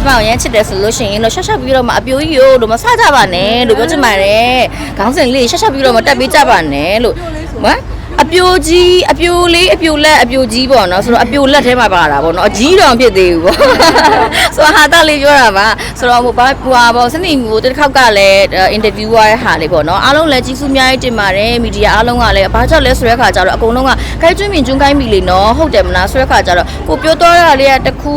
ကျမကိုရမ်းချစ်တယ်ဆိုလို့ရှိရင်လို့ရှက်ရှက်ပြီးတော့မအပြိုကြီးရို့လို့မဆကြပါနဲ့လို့ပြောချင်ပါတယ်ခေါင်းစဉ်လေးရှက်ရှက်ပြီးတော့မတက်ပေးကြပါနဲ့လို့ဟမ်အ ပြိုကြီးအပြိုလေးအပြိုလက်အပြိုကြီးပေါ့နော်ဆိုတော့အပြိုလက်ထဲမှာပါတာပေါ့နော်အကြီးတော့မဖြစ်သေးဘူးပေါ့ဆိုတော့ဟာတာလေးပြောတာပါဆိုတော့ဟိုဘာဟိုဟာပေါ့စနေကိုတစ်ခေါက်ကလည်းအင်တာဗျူးရတဲ့ဟာလေးပေါ့နော်အားလုံးလည်းကြီးစုအများကြီးတင်ပါတယ်မီဒီယာအားလုံးကလည်းဘာကြောင့်လဲဆိုတဲ့ခါကျတော့အကုန်လုံးကခိုင်းကျွင်းမြင်ကျွန်းကိုင်းပြီလေနော်ဟုတ်တယ်မလားဆိုတဲ့ခါကျတော့ကိုပြောတော့တာလေးကတစ်ခု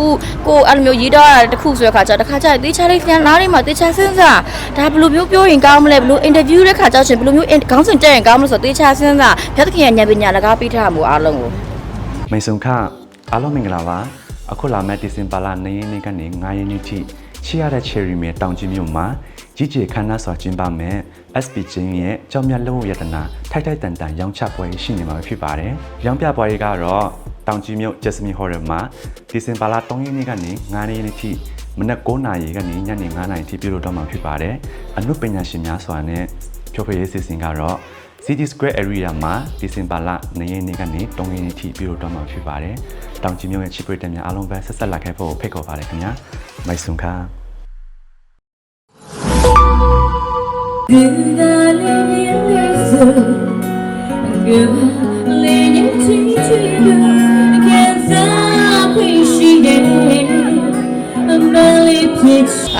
ကိုအဲ့လိုမျိုးရေးတော့တာတစ်ခုဆိုတဲ့ခါကျတော့တစ်ခါကျတေးချလေးပြန်နားလေးမှာတေးချစဉ်းစားဒါဘယ်လိုမျိုးပြောရင်ကောင်းမလဲဘယ်လိုအင်တာဗျူးတဲ့ခါကျတော့ရှင်ဘယ်လိုမျိုးခေါင်းစဉ်တက်ရင်ကောင်းမလဲဆိုတော့တေးချစဉ်းစားဖျက်သခင်ရဲ့ဉာဏ်ပညာလကားပေးထားမှုအားလုံးကိုမိတ်ဆုံခအားလုံးမင်္ဂလာပါအခုလာမယ့်ဒီဇင်ဘာလ9ရက်နေ့ကနေ9ရက်နေ့ထိရှိရတဲ့ Cherry မြေတောင်ကြီးမြို့မှာကြီးကြီးခမ်းနားစွာကျင်းပမယ် SP ချင်းရဲ့ကြောင်မြတ်လုံးဝယတနာထိုက်ထိုက်တန်တန်ရောင်းချပွဲရှိနေမှာဖြစ်ပါတယ်။ရောင်းပြပွဲကတော့တောင်ကြီးမြို့ Jasmine Hall မှာဒီဇင်ဘာလ3ရက်နေ့ကနေ9ရက်နေ့ထိမနက်9:00နာရီကနေညနေ9:00နာရီထိပြုလုပ်တော့မှာဖြစ်ပါတယ်။အမှုပညာရှင်များစွာနဲ့ဖြိုးဖြရေးစီစဉ်ကတော့ City Square Area မှာဒီဇင်ဘာလ2ရက်နေ့ကနေ3ရက်နေ့ထိပြုလုပ်တော့မှာဖြစ်ပါတယ်။တောင်ကြီးမြို့ရဲ့ချစ်ပရိသတ်များအားလုံးပဲဆက်ဆက်လာခဲ့ဖို့ဖိတ်ခေါ်ပါတယ်ခင်ဗျာ။မိုက်ဆုံခါ그가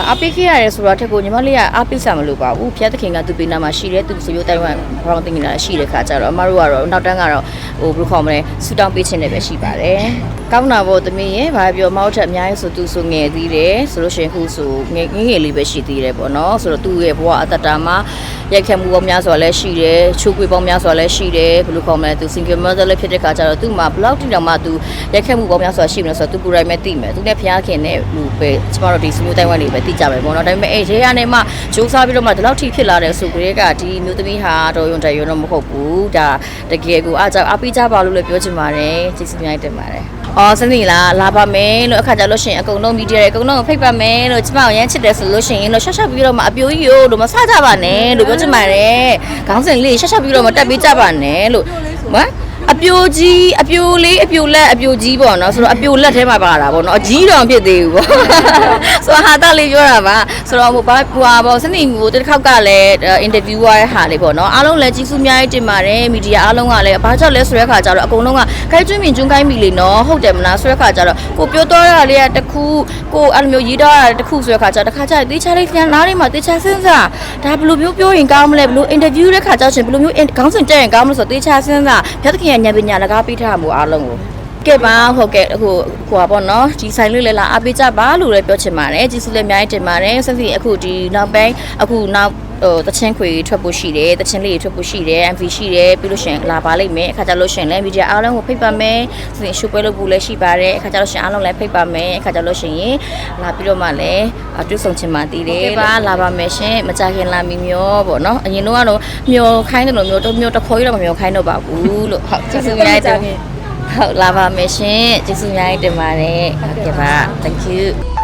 အားပေးခဲ့ရတယ်ဆိုတော့ထက်ကိုညီမလေးကအားပေးစားမလို့ပါဘူးဖျက်သခင်ကသူ့ပေးနာမှာရှိတယ်သူဆိုရိုးတိုင်ဝမ်ဘောင်းတင်နေတာရှိတဲ့ခါကျတော့အမတို့ကတော့နောက်တန်းကတော့ ဟိုဘယ်လိုခေါ်မလဲဆူတောင်းပေးခြင်းနဲ့ပဲရှိပါတယ်ကောင်းတာပေါ့သမီးရဲ့ဘာပြောမဟုတ်ထက်အများကြီးဆိုသူဆိုငယ်သေးတယ်ဆိုလို့ရှိရင်ခုဆိုငယ်ငယ်ငယ်လေးပဲရှိသေးတယ်ပေါ့နော်ဆိုတော့သူ့ရဲ့ဘဝအတ္တတာမှာရိုက်ခတ်မှုပေါင်းများစွာလည်းရှိတယ်ချိုးကွေးပေါင်းများစွာလည်းရှိတယ်ဘယ်လိုခေါ်မလဲသူ single mother လည်းဖြစ်တဲ့ခါကျတော့သူ့မှာ blog တိတောင်မှသူရိုက်ခတ်မှုပေါင်းများစွာရှိမယ်ဆိုတော့သူကိုယ်တိုင်ပဲသိမယ်သူနဲ့ဖျားခင်နဲ့လူပဲကျမတို့ဒီစမျိုးတိုင်းဝမ်တွေပဲသိကြမယ်ပေါ့နော်ဒါပေမဲ့အဲရဲရနဲ့မှဂျိုးစားပြီးတော့မှဒီလောက်ထိဖြစ်လာတဲ့ဆိုကြတဲ့ကဒီမျိုးသမီးဟာတော့ယုံတယ်ယုံတော့မဟုတ်ဘူးဒါတကယ်ကိုအားကြောင့်အားပေးကြပါလို့လည်းပြောချင်ပါတယ်ကျေးဇူးများတင်ပါတယ်အော်စနေလားလာပါမယ်လို့အခါကြလို့ရှိရင်အကုန်လုံးမီဒီယာတွေအကုန်လုံးကိုဖိတ်ပါမယ်လို့ကျမကိုရမ်းချစ်တယ်ဆိုလို့ရှိရင်လို့ရှက်ရှက်ပြီးတော့မှအပြိုကြီးရို့လို့မဆကြပါနဲ့လို့ပြောချင်ပါတယ်ခေါင်းစဉ်လေးရှက်ရှက်ပြီးတော့မတက်ပေးကြပါနဲ့လို့ဟမ် အပြိုကြီးအပြိုလေးအပြိုလက်အပြိုကြီးပေါ့နော်ဆိုတော့အပြိုလက်ထဲမှာပါတာပေါ့နော်အကြီးတော့မဖြစ်သေးဘူးပေါ့ဆိုတော့ဟာတာလေးပြောတာပါဆိုတော့ဟိုဘာဟိုဟာပေါ့စနေကိုတစ်ခေါက်ကလည်းအင်တာဗျူးရတဲ့ဟာလေးပေါ့နော်အားလုံးလည်းကြီးစုအများကြီးတင်ပါတယ်မီဒီယာအားလုံးကလည်းဘာကြောင့်လဲဆိုတဲ့ခါကျတော့အကုန်လုံးကခိုင်းကျွင်းမြင်ကျွန်းကိုင်းပြီလေနော်ဟုတ်တယ်မလားဆိုတဲ့ခါကျတော့ကိုပြောတော့တာလေးကတစ်ခုကိုအဲ့လိုမျိုးရေးတော့တာတစ်ခုဆိုတဲ့ခါကျတော့တစ်ခါကျတေးချလေးပြန်နားလေးမှာတေးချစဉ်းစားဒါဘယ်လိုမျိုးပြောရင်ကောင်းမလဲဘယ်လိုအင်တာဗျူးတဲ့ခါကျတော့ရှင်ဘယ်လိုမျိုးခေါင်းစဉ်တက်ရင်ကောင်းမလဲဆိုတော့တေးချစဉ်းစားဖျက်သခင်ရဲ့ဉာဏ်ပညာလကားပေးထားမှုအားလုံးကိုကဲပါဟုတ်ကဲ့ဟိုဟိုပါပေါ့နော်ဒီဆိုင်လေးလည်းလာအားပေးကြပါလို့လည်းပြောချင်ပါတယ်ကျေးဇူးလည်းအများကြီးတင်ပါတယ်ဆက်စီအခုဒီနောက်ပိုင်းအခုနောက် ဟိုတချင်းခွေထွက်ဖို့ရှိတယ်တချင်းလေးထွက်ဖို့ရှိတယ် MV ရှိတယ်ပြီးလို့ရှရင်လာပါလိမ့်မယ်အခါကျလို့ရှရင်လည်းမီဒီယာအားလုံးကိုဖိတ်ပါမယ်ဆိုရင်ရှုပ်ပွဲလုပ်ဖို့လည်းရှိပါတယ်အခါကျလို့ရှရင်အားလုံးလည်းဖိတ်ပါမယ်အခါကျလို့ရှရင်လာပြီးတော့မှလည်းတွေ့ဆုံချင်မှတည်တယ်ပါလာပါမယ်ရှင်မကြခင်လာမီမျောပေါ့နော်အရင်တော့ကတော့မျောခိုင်းတယ်လို့မျိုးတော့မျောတခေါ်ရတော့မမျောခိုင်းတော့ပါဘူးလို့ဟုတ်ကျေးဇူးများတင်ဟုတ်လာပါမယ်ရှင်ကျေးဇူးအများကြီးတင်ပါတယ်ဟုတ်ကဲ့ပါ thank you